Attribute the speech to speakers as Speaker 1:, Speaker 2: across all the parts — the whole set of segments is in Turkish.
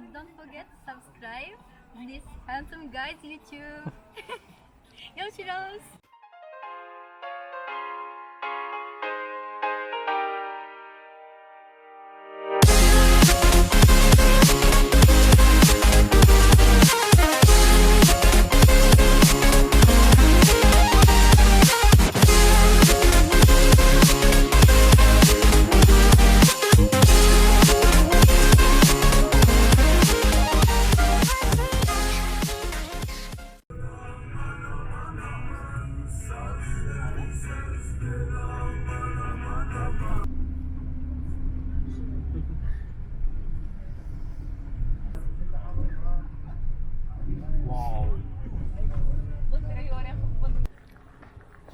Speaker 1: and don't forget to subscribe this handsome guy's YouTube. Görüşürüz.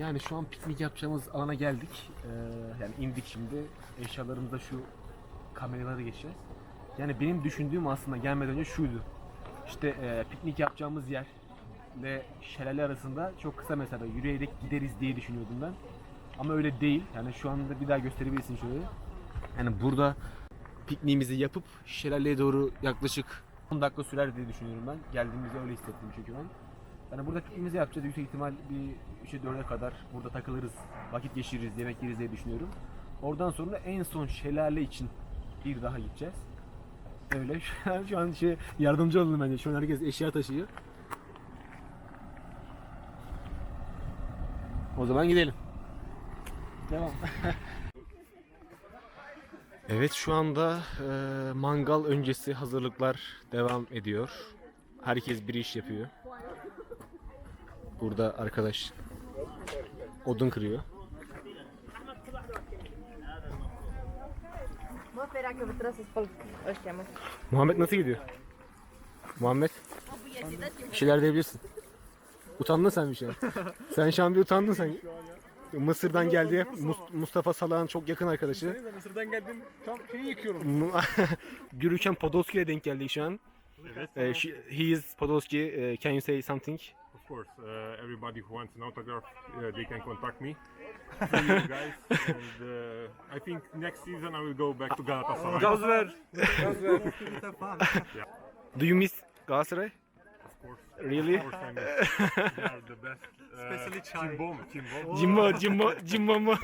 Speaker 2: Yani şu an piknik yapacağımız alana geldik. Ee, yani indik şimdi. Eşyalarımızda şu kameraları geçeceğiz. Yani benim düşündüğüm aslında gelmeden önce şuydu. İşte e, piknik yapacağımız yer ve şelale arasında çok kısa mesafe yürüyerek gideriz diye düşünüyordum ben. Ama öyle değil. Yani şu anda bir daha gösterebilirsin şöyle. Yani burada pikniğimizi yapıp şelaleye doğru yaklaşık 10 dakika sürer diye düşünüyorum ben. Geldiğimizde öyle hissettim çünkü ben. Yani burada pikniğimizi yapacağız. Yüksek ihtimal bir 3'e 4'e kadar burada takılırız, vakit geçiririz, yemek yeriz diye düşünüyorum. Oradan sonra en son şelale için bir daha gideceğiz. Öyle. Şu an, şu an şey yardımcı oldum bence. Şu an herkes eşya taşıyor. O zaman gidelim. Devam. evet şu anda e, mangal öncesi hazırlıklar devam ediyor. Herkes bir iş yapıyor. Burada arkadaş odun kırıyor. Muhammed nasıl gidiyor? Muhammed bir şeyler diyebilirsin. Utandın sen bir şey. sen şu an bir utandın sen. Mısır'dan geldi. Mus- Mustafa Salah'ın çok yakın arkadaşı.
Speaker 3: Mısır'dan geldim tam şeyi yıkıyorum.
Speaker 2: Gürüken Podolski'ye denk geldik şu an. Eh, she- he is Podolski. Eh, can you say something?
Speaker 3: Of course, uh, everybody who wants an autograph, uh, they can contact me. You guys, and uh, I think next season I will go back to Galatasaray.
Speaker 4: Gaz ver.
Speaker 2: Do you miss Galatasaray?
Speaker 3: Of course.
Speaker 2: Really?
Speaker 3: Of course I miss. They are the best. Uh,
Speaker 4: Especially chai.
Speaker 3: Cimbom, Cimbom.
Speaker 2: Jimbo, Jimbo, Jimbo mu?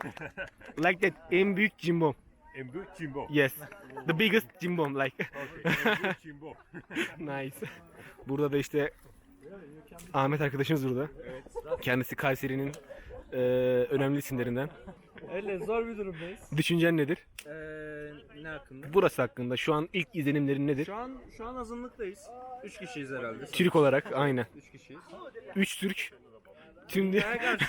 Speaker 2: like that, en büyük Jimbo.
Speaker 3: En büyük Cimbom.
Speaker 2: Yes. The biggest Jimbo like.
Speaker 3: Okay, en büyük Cimbom.
Speaker 2: nice. Burada da işte Ahmet arkadaşımız burada. Kendisi Kayseri'nin eee, önemli isimlerinden.
Speaker 4: Öyle zor bir durumdayız.
Speaker 2: Düşüncen nedir?
Speaker 4: Ee, ne hakkında?
Speaker 2: Burası hakkında şu an ilk izlenimlerin nedir?
Speaker 4: Şu an şu an azınlıktayız. 3 kişiyiz herhalde.
Speaker 2: Türk olarak aynen.
Speaker 4: 3 kişiyiz.
Speaker 2: 3 Türk. Tüm,
Speaker 4: karşı.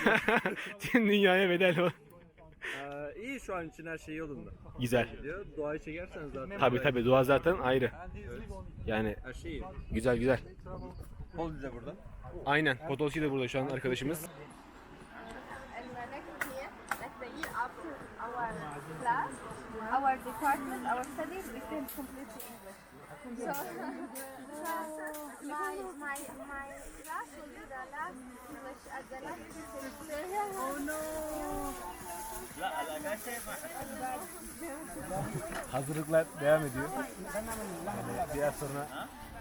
Speaker 2: tüm dünyaya bedel o.
Speaker 4: Ee, iyi şu an için her şey yolunda.
Speaker 2: Güzel.
Speaker 4: Diyor. Doğayı çekersen zaten.
Speaker 2: Tabi tabi dua zaten ayrı. Yani
Speaker 4: Her şey iyi.
Speaker 2: güzel güzel.
Speaker 4: Pol bize burada.
Speaker 2: Aynen. Podolski de burada şu an arkadaşımız.
Speaker 5: And the next year, like the year after our class, our department, our studies became completely English. So, so my, my, my class will be the last English at the last Oh no!
Speaker 2: Hazırlıklar devam ediyor. Yani biraz sonra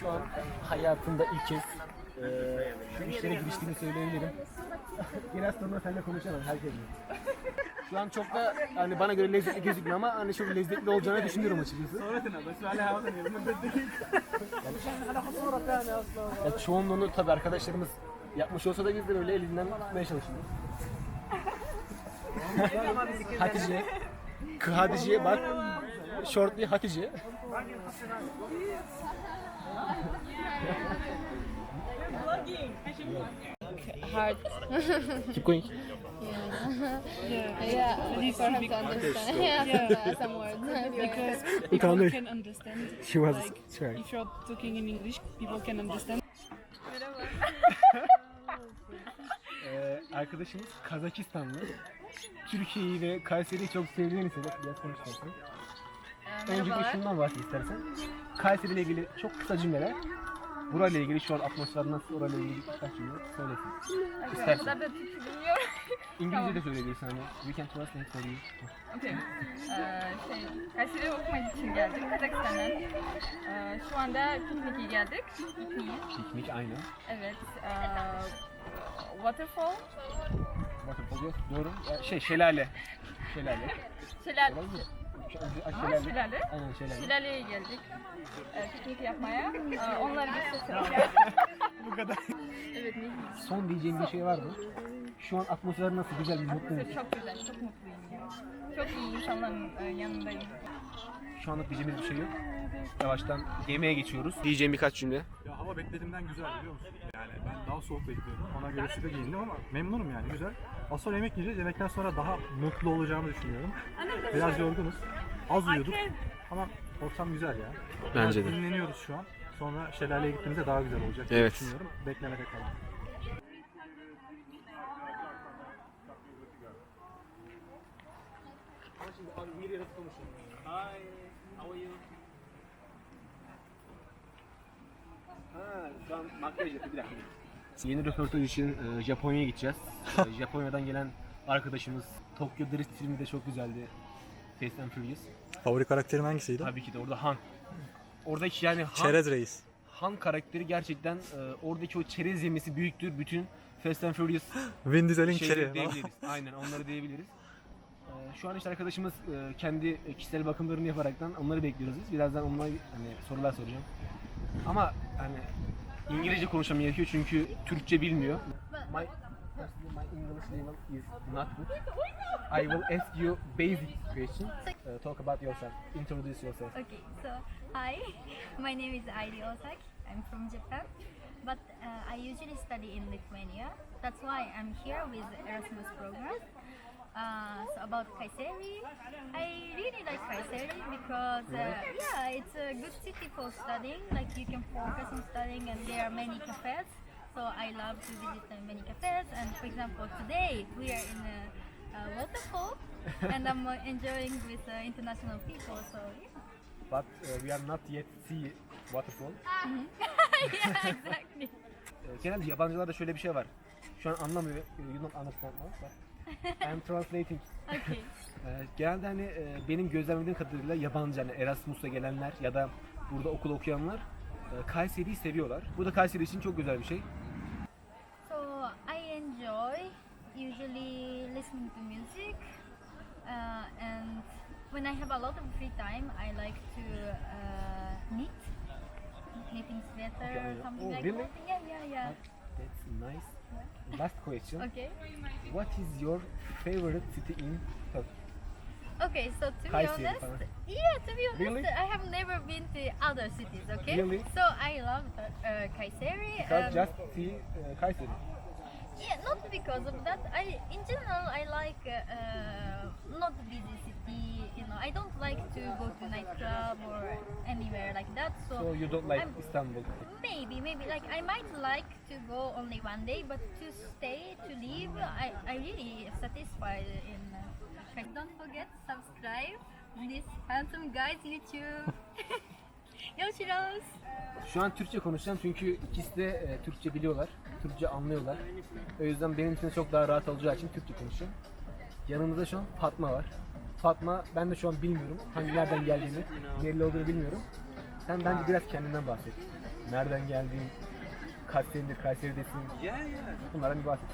Speaker 2: Şu an hayatımda ilk kez eee şu işlere giriştiğimi söyleyebilirim. Biraz sonra seninle konuşalım herkesle. Şu an çok da hani bana göre lezzetli gözükmüyor ama hani çok lezzetli olacağını düşünüyorum açıkçası. Ya çoğunluğunu tabii arkadaşlarımız yapmış olsa da biz de böyle elinden tutmaya çalışıyoruz. Hatice. Kı Hatice bak. Shortly Hatice.
Speaker 6: hard.
Speaker 2: Keep going.
Speaker 6: yeah, for her to understand. Yeah, some words.
Speaker 7: because people can understand.
Speaker 2: She was
Speaker 7: like
Speaker 2: sorry.
Speaker 7: if you're talking in English, people can understand.
Speaker 2: Ee, arkadaşımız Kazakistanlı. Türkiye'yi ve Kayseri'yi çok sevdiğini söyledi. Biraz konuş istersen. Öncelikle
Speaker 1: merhabalar.
Speaker 2: şundan bahset istersen. Kayseri ile ilgili çok kısa cümleler. Burayla ilgili şu an atmosfer nasıl, orayla ilgili birkaç cümle söylesin. İstersen.
Speaker 1: Ben de Türkçe bilmiyorum.
Speaker 2: İngilizce de söyleyebilirsin hani. We can translate for you.
Speaker 1: Okey. Ee, şey, Kayseri'ye okumak için geldik Kazakistan'dan. Ee, şu anda pikniğe geldik. Pikniğe.
Speaker 2: Piknik aynı.
Speaker 1: Evet. ee, waterfall.
Speaker 2: Waterfall yok. Doğru. Şey şelale. Şelale.
Speaker 1: Şelale.
Speaker 2: Olabilir mi? Şelale.
Speaker 1: şelale.
Speaker 2: Aynen şelale.
Speaker 1: Şelaleye geldik. Ee, piknik yapmaya. Ee, onlar göstereceğim.
Speaker 2: Bu kadar.
Speaker 1: evet ne
Speaker 2: Son diyeceğim bir şey var mı? Şu an atmosfer nasıl? Güzel bir mutlu musun?
Speaker 1: Çok güzel, çok mutluyum ya. Çok iyi insanların e, yanındayım.
Speaker 2: Şu anlık diyeceğimiz bir şey yok. Yavaştan yemeğe geçiyoruz. Diyeceğim birkaç cümle.
Speaker 8: Ya hava beklediğimden güzel biliyor musun? Yani ben daha soğuk bekliyordum. Ona göre sıkı giyindim ama memnunum yani güzel. Az sonra yemek yiyeceğiz. Yemekten sonra daha mutlu olacağımı düşünüyorum. Biraz yorgunuz. Az uyuduk. Ama ortam güzel ya.
Speaker 2: Bence de.
Speaker 8: Dinleniyoruz şu an. Sonra şelaleye gittiğimizde daha güzel olacak diye
Speaker 2: Evet.
Speaker 8: düşünüyorum. Beklemede kalın.
Speaker 2: Yeni röportaj için e, Japonya'ya gideceğiz. E, Japonya'dan gelen arkadaşımız Tokyo Drift filmi de çok güzeldi. Fast and Furious.
Speaker 8: Favori karakterim hangisiydi?
Speaker 2: Tabii ki de orada Han. Oradaki yani Han,
Speaker 8: Çerez Reis.
Speaker 2: Han karakteri gerçekten e, oradaki o çerez yemesi büyüktür. Bütün Fast and Furious
Speaker 8: Vin Diesel'in
Speaker 2: şeyleri
Speaker 8: çeri.
Speaker 2: diyebiliriz. Aynen onları diyebiliriz. E, Şu an işte arkadaşımız e, kendi kişisel bakımlarını yaparaktan onları bekliyoruz biz. Birazdan onlara hani sorular soracağım. Ama hani İngilizce konuşmam gerekiyor çünkü Türkçe bilmiyor. My, my English level is not good. I will ask you basic questions. Uh, talk about yourself. Introduce yourself.
Speaker 1: Okay, so hi, my name is Airi Osaki. I'm from Japan, but uh, I usually study in Lithuania. That's why I'm here with Erasmus program. Uh, so about Kayseri, I really like Kayseri because uh, yeah, it's a good city for studying. Like you can focus on studying, and there are many cafes. So I love to visit uh, many cafes. And for example, today we are in a, a waterfall, and I'm uh, enjoying with uh, international people. So yeah.
Speaker 2: But uh, we are not yet see waterfall.
Speaker 1: yeah, exactly.
Speaker 2: Genelde yabancılarda şöyle bir şey var. Şu an anlamıyor. You don't understand no? But I'm translating.
Speaker 1: Okay.
Speaker 2: Ee, genelde hani e, benim gözlemlediğim kadarıyla yabancı hani Erasmus'a gelenler ya da burada okul okuyanlar e, Kayseri'yi seviyorlar. Bu da Kayseri için çok güzel bir şey.
Speaker 1: So I enjoy usually listening to music, uh, and when I have a lot of free time, I like to uh, knit, knitting sweater
Speaker 2: Okay, yeah.
Speaker 1: something
Speaker 2: Oh,
Speaker 1: like
Speaker 2: really?
Speaker 1: that. Yeah, yeah, yeah.
Speaker 2: That's nice. Last question.
Speaker 1: Okay.
Speaker 2: What is your favorite city in Turkey?
Speaker 1: Okay, so to be
Speaker 2: Kayseri
Speaker 1: honest,
Speaker 2: falan.
Speaker 1: yeah, to be honest,
Speaker 2: Really?
Speaker 1: I have never been to other cities. Okay.
Speaker 2: Really?
Speaker 1: So I love uh, Kayseri.
Speaker 2: Because
Speaker 1: um,
Speaker 2: just see uh, Kayseri.
Speaker 1: Yeah, not because of that. I, in general, I like uh, uh, not busy city. You know, I don't like to go to nightclub or anywhere like that. So,
Speaker 2: So you don't like
Speaker 1: I'm-
Speaker 2: Istanbul.
Speaker 1: maybe, maybe like I might like to go only one day, but to stay, to live, I, I really satisfied in. Uh, don't forget subscribe this handsome guys YouTube. Görüşürüz.
Speaker 2: Şu an Türkçe konuşacağım çünkü ikisi de e, Türkçe biliyorlar. Türkçe anlıyorlar. O yüzden benim için çok daha rahat olacağı için Türkçe konuşacağım. Yanımızda şu an Fatma var. Fatma ben de şu an bilmiyorum. Hangi nereden geldiğini, nereli olduğunu bilmiyorum. Sen bence biraz kendinden bahset. Nereden geldiğin, kaç senedir Kayseri'desin. Bunlardan bir bahset.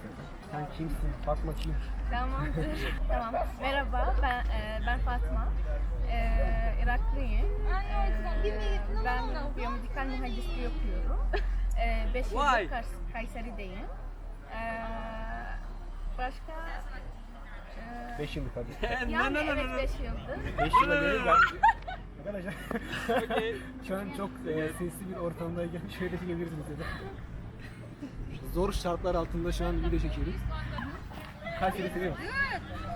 Speaker 2: Sen kimsin? Fatma kim?
Speaker 6: Tamamdır. tamam. Merhaba, ben e, ben Fatma. E, Iraklıyım. E, ben biyomedikal mühendisliği okuyorum. 5 e,
Speaker 4: Vay!
Speaker 6: yıldır Kayseri'deyim. E, başka? E,
Speaker 2: 5 yıllık hadi.
Speaker 6: yani evet 5 yıldır.
Speaker 2: 5 yıla göre ben... Arkadaşlar şu an çok e, sesli bir ortamdayken şöyle çekebilirsiniz ya da. zor şartlar altında şu an video çekiyoruz. Kayseri seviyor musun?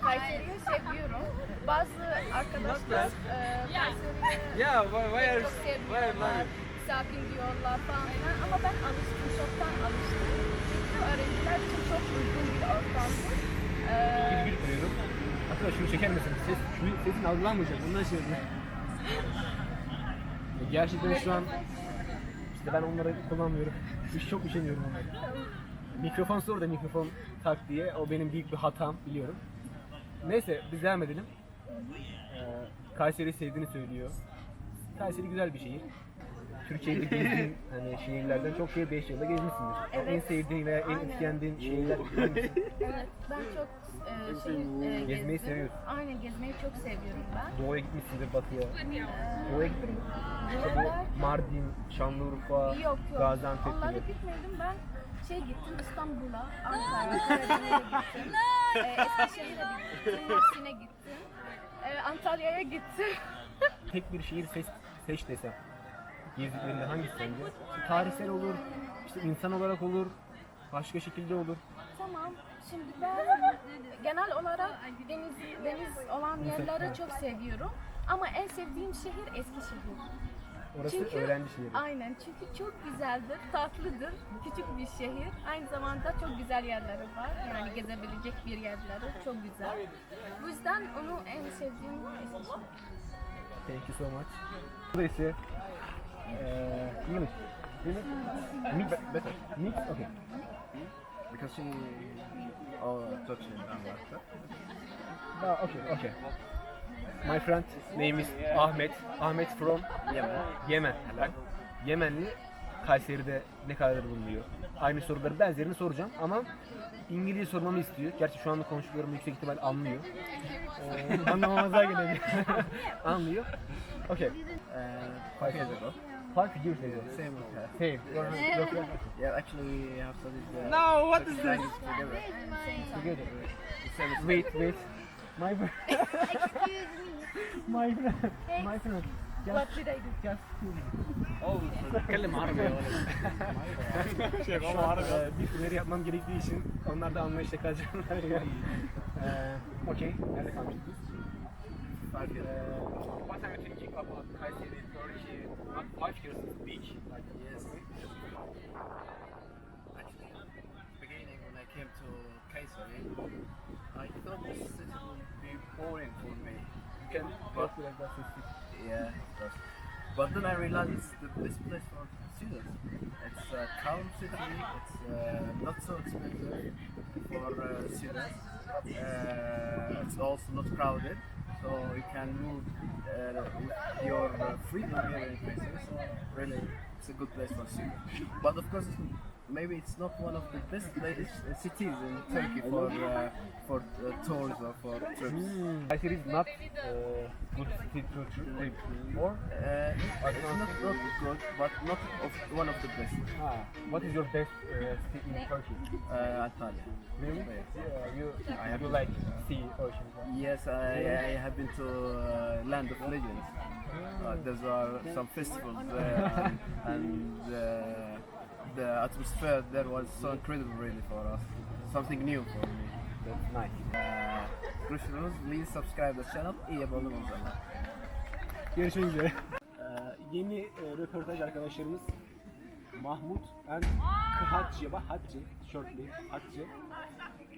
Speaker 6: Kayseri'yi seviyorum. Bazı arkadaşlar e, Kayseri'yi
Speaker 4: Ya why, why are
Speaker 6: çok sevmiyorlar. Sakin diyorlar falan filan. Ama ben alıştım, çoktan alıştım. Çünkü öğrenciler için çok uygun bir ortamdır. E,
Speaker 2: Bir koyuyorum. Hatta şunu çeker misin? Ses, şu sesin algılanmayacak. Bundan şey yapıyorum. E, Gerçekten şu an işte ben onları kullanmıyorum. Hiç çok üşeniyorum onlara. Mikrofon sor da mikrofon tak diye. O benim büyük bir hatam biliyorum. Neyse biz devam edelim. Ee, Kayseri'yi sevdiğini söylüyor. Kayseri güzel bir şehir. Türkiye'de gezdiğin hani şehirlerden çok şehir 5 yılda gezmişsindir. En sevdiğin veya en etkilendiğin şehirler
Speaker 6: evet, ben çok e, şey, e,
Speaker 2: Gezmeyi
Speaker 6: gezdim.
Speaker 2: seviyorsun.
Speaker 6: Aynen gezmeyi çok seviyorum ben.
Speaker 2: Doğuya gitmişsindir batıya. Doğuya gittin mi? İşte
Speaker 6: Doğuya-
Speaker 2: bu Mardin, Şanlıurfa,
Speaker 6: Yok yok.
Speaker 2: Gaziantep
Speaker 6: Onlara
Speaker 2: gibi.
Speaker 6: gitmedim. Ben şey gittim İstanbul'a, Ankara'ya, Karadeniz'e gittim. Ee, Eskişehir'e gittim, Mersin'e gittim. Ee, Antalya'ya gittim.
Speaker 2: Tek bir şehir seç, seç desem. Gezdiklerinden hangisi sence? Tarihsel olur, işte insan olarak olur, başka şekilde olur.
Speaker 6: tamam. Şimdi ben genel olarak deniz deniz olan yerleri çok seviyorum. Ama en sevdiğim şehir Eskişehir.
Speaker 2: Orası
Speaker 6: Çünkü-
Speaker 2: öğrenci şehri.
Speaker 6: Aynen çünkü çok güzeldir, tatlıdır, küçük bir şehir. Aynı zamanda çok güzel yerleri var. Yani gezebilecek bir yerleri çok güzel. Bu yüzden onu en sevdiğim Eskişehir.
Speaker 2: Thank you so much. Burada eee English. English? Mix better. Mix? Okay.
Speaker 4: Because she oh talks in English.
Speaker 2: Ah, okay, okay. My friend name is Ahmet. Ahmet from
Speaker 4: Yemen.
Speaker 2: Yemen. Yemenli Kayseri'de ne kadar bulunuyor? Aynı soruları benzerini soracağım ama İngilizce sormamı istiyor. Gerçi şu anda konuştuklarımı yüksek ihtimal anlıyor. Ee, anlamamazlığa gelebilir. anlıyor. Okay.
Speaker 4: Uh, five years.
Speaker 2: Five years ago.
Speaker 4: Same.
Speaker 2: Same.
Speaker 4: Yeah, actually we have studied. Uh,
Speaker 2: no, what is this?
Speaker 4: Together.
Speaker 2: Together. Wait, wait. My friend. Excuse me. My friend. My friend. Just,
Speaker 6: what did I do?
Speaker 2: Just two minutes.
Speaker 4: Oh, kalem harbi.
Speaker 2: şey, Şu bir sürü yapmam gerektiği için onlar da anlayışla kalacaklar. Yani. ee, Okey. Nerede kalmıştık?
Speaker 4: Five years.
Speaker 2: Ee, what are you thinking about Kayseri, Turkey, not five years speak? Like,
Speaker 4: Yes. Actually, beginning when I came to Kayseri, I thought this city would be boring for me.
Speaker 2: you can talk like that speak.
Speaker 4: Yeah. But then I realized it's the best place for students. It's a calm city. It's uh, not so expensive for uh, students. Uh, it's also not crowded, so you can move uh, your uh, freedom here in Kayseri. So really, it's a good place for students. But of course, maybe it's not one of the best places, uh, cities in Turkey for uh, for uh, tours or for trips.
Speaker 2: I think it's not uh, good city to trip or?
Speaker 4: Uh, it's not, not good, but not of, one of the best.
Speaker 2: Ah, what is your best uh, city in Turkey?
Speaker 4: Uh, Antalya.
Speaker 2: Really?
Speaker 4: Yeah.
Speaker 2: You, you like sea, ocean.
Speaker 4: Yes, I, I have been to uh, Land of Legends. Uh, there are some festivals there, and, and uh, the atmosphere there was so incredible, really, for us. Something new for me.
Speaker 2: That's nice.
Speaker 4: Uh, Görüşürüz. Please subscribe the channel. İyi yapalım o zaman.
Speaker 2: Görüşmek üzere. Ee, yeni e, röportaj arkadaşlarımız Mahmut and Kıhatçı, bak Hatçı, shortly, Hatçı.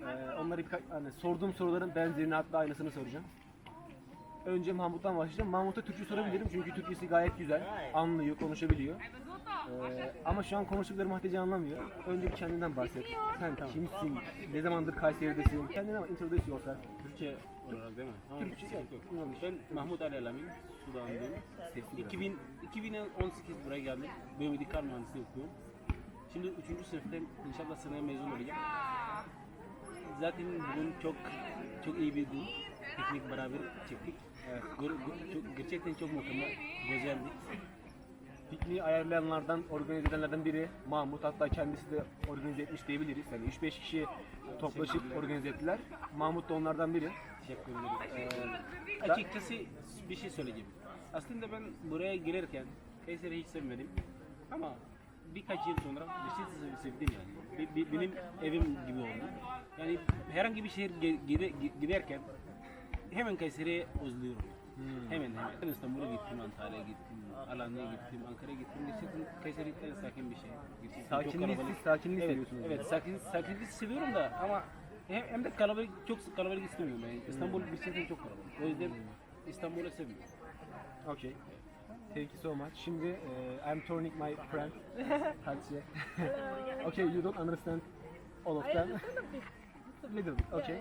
Speaker 2: Ee, onlara birkaç, hani sorduğum soruların benzerini hatta aynısını soracağım. Önce Mahmut'tan başlayacağım. Mahmut'a Türkçe sorabilirim çünkü Türkçesi gayet güzel, anlıyor, konuşabiliyor. Ee, ama şu an konuştuklarım Hatice anlamıyor. Önce bir kendinden bahset. Sen kimsin? Ne zamandır Kayseri'desin? Kendine bak, introduce yourself.
Speaker 9: Türkçe olarak değil mi? Tamam.
Speaker 2: Türkçe, yok, yok.
Speaker 9: Ben Mahmut Ali Alamin, Sudanlıyım. 2000, 2018 buraya geldim. Biyomedikal mühendisliği okuyorum. Şimdi 3. sınıftayım. İnşallah seneye mezun olacağım. Zaten bugün çok çok iyi bir gün. Piknik beraber çektik. Gö- çok, gerçekten çok mükemmel, güzeldi.
Speaker 2: Pikniği ayarlayanlardan, organize edenlerden biri Mahmut. Hatta kendisi de organize etmiş diyebiliriz. Yani 3-5 kişi toplaşıp organize ettiler. Mahmut da onlardan biri.
Speaker 9: Teşekkür ederim. Ee, açıkçası bir şey söyleyeceğim. Aslında ben buraya gelirken Kayseri'yi hiç sevmedim. Ama birkaç yıl sonra Beşiktaş'ı sevdim yani. Bi- bi- benim evim gibi oldu. Yani herhangi bir şehir giderken hemen Kayseri'ye özlüyorum. Hemen hemen. Ben İstanbul'a gittim, Antalya'ya gittim, Alanya'ya gittim, Ankara'ya gittim. Gerçekten Kayseri sakin bir şehir. Gerçekten
Speaker 2: Sakinliği, siz sakinliği
Speaker 9: Evet,
Speaker 2: seviyorsunuz.
Speaker 9: evet sakin, sakinlik seviyorum da ama hem, hem de kalabalık, çok kalabalık istemiyorum. Yani İstanbul gerçekten çok kalabalık. O yüzden İstanbul'u seviyorum.
Speaker 2: Okay. Thank you so much. Şimdi uh, I'm turning my friend. Hatice. okay, you don't understand all of them. Little bit. Okay.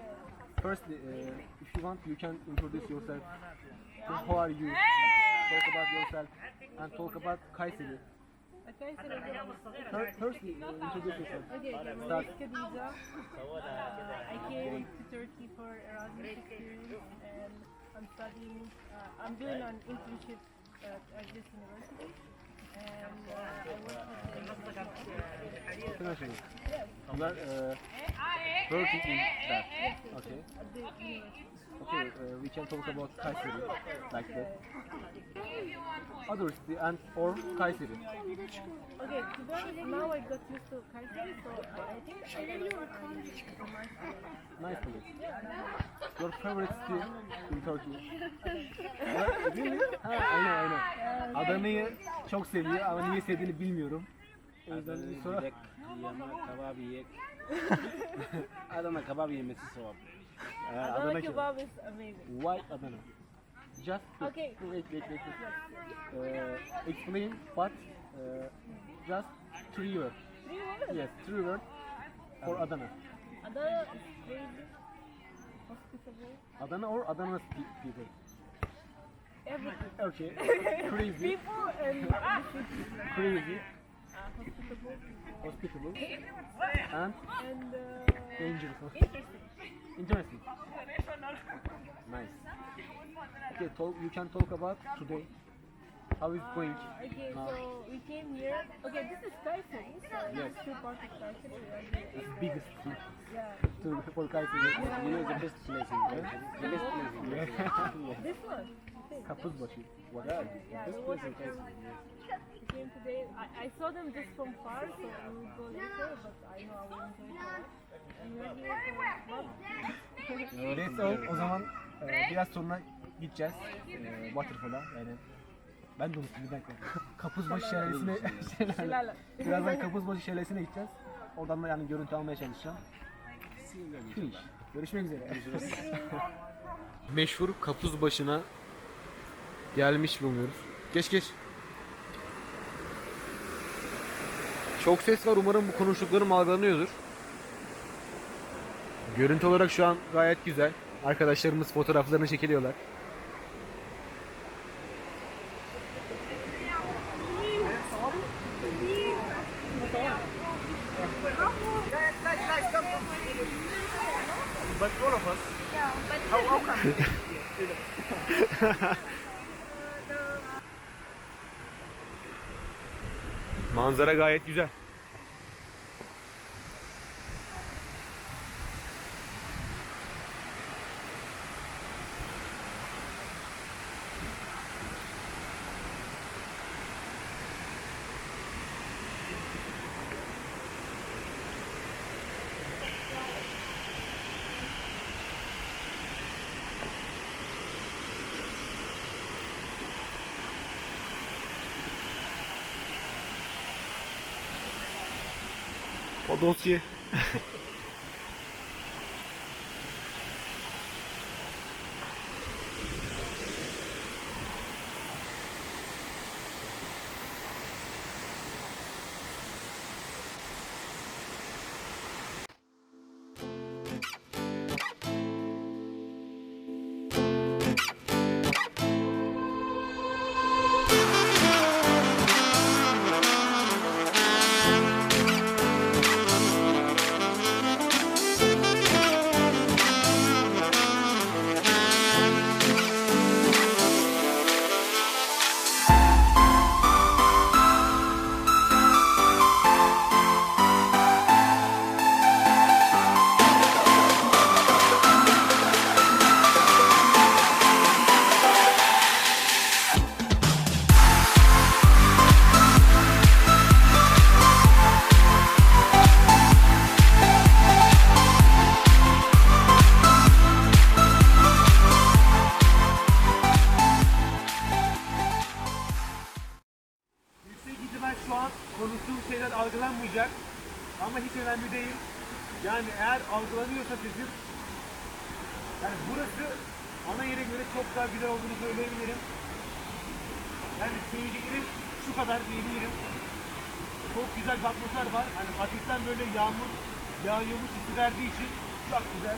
Speaker 2: Firstly, uh, if you want, you can introduce yourself. Who are you? Talk about yourself and talk about Kayseri. Fir- Firstly, uh, introduce yourself.
Speaker 10: Okay, yeah, my name is Khadija. I came to Turkey for Erasmus experience and I'm studying, uh, I'm doing an internship at, at this university and I work with the
Speaker 2: International. You are uh, working in. Okay.
Speaker 10: university.
Speaker 2: Okay, uh, we can talk about Kayseri like that. Other city and or Kayseri.
Speaker 10: Okay, now I got used to Kayseri, so I think I really want to
Speaker 2: Nice place. Your favorite city in Turkey? Ha, Değil mi? Ha, aynen aynen. Adana'yı çok seviyor ama niye sevdiğini bilmiyorum. O yüzden bir soru.
Speaker 9: Gidek, yama, kebap yiyek. Adana kebap yemesi sevap.
Speaker 2: Ee,
Speaker 10: Adana
Speaker 2: Adana
Speaker 10: kebab is amazing.
Speaker 2: Why Adana? Just to,
Speaker 10: Okay.
Speaker 2: wait, wait, wait. wait. Uh, explain what uh, just three words.
Speaker 10: Three words.
Speaker 2: Yes, three words for Adana.
Speaker 10: Adana is crazy, hospitable,
Speaker 2: Adana or Adana pe- people.
Speaker 10: everything.
Speaker 2: Okay. Crazy,
Speaker 10: People and
Speaker 2: crazy,
Speaker 10: uh, hospitable
Speaker 2: hospitable, and
Speaker 10: and uh,
Speaker 2: dangerous.
Speaker 10: interesting.
Speaker 2: Interesting. Nice. Okay, talk, you can talk about today. How is it going?
Speaker 10: Okay,
Speaker 2: now?
Speaker 10: so we came here. Okay, this is Kayseri. So
Speaker 2: Yes.
Speaker 10: it's two parts of Kayseri. we are here.
Speaker 2: It's biggest thing
Speaker 10: Yeah.
Speaker 2: to, for Kayseri.
Speaker 9: You know the best place in Kayseri. The best place in Kayseri.
Speaker 10: This one.
Speaker 2: Kapuzbaşı. What?
Speaker 10: Yeah,
Speaker 9: Best
Speaker 10: we
Speaker 9: place
Speaker 10: were
Speaker 9: in Kayseri.
Speaker 10: We came today. I, I saw them just from far, so we will go later. But I know I will enjoy it. a lot. And we're here for
Speaker 2: Let's all, o zaman e, biraz sonra gideceğiz e, Waterfall'a yani ben de unuttum bir dakika. Kapuzbaşı şelalesine şelale.
Speaker 10: Şelale.
Speaker 2: Birazdan Kapuzbaşı şelalesine gideceğiz. Oradan da yani görüntü almaya çalışacağım. Finish. Görüşmek üzere. Meşhur Kapuzbaşı'na gelmiş bulunuyoruz. Geç geç. Çok ses var. Umarım bu konuştuklarım algılanıyordur. Görüntü olarak şu an gayet güzel. Arkadaşlarımız fotoğraflarını çekiliyorlar. Manzara gayet güzel. Podolski. Sesim yani burası ana yere göre çok daha güzel olduğunu söyleyebilirim. Yani seyircilerin şu kadar diyebilirim. Çok güzel atmosfer var. Hani hafiften böyle yağmur yağıyormuş hissi verdiği için çok güzel.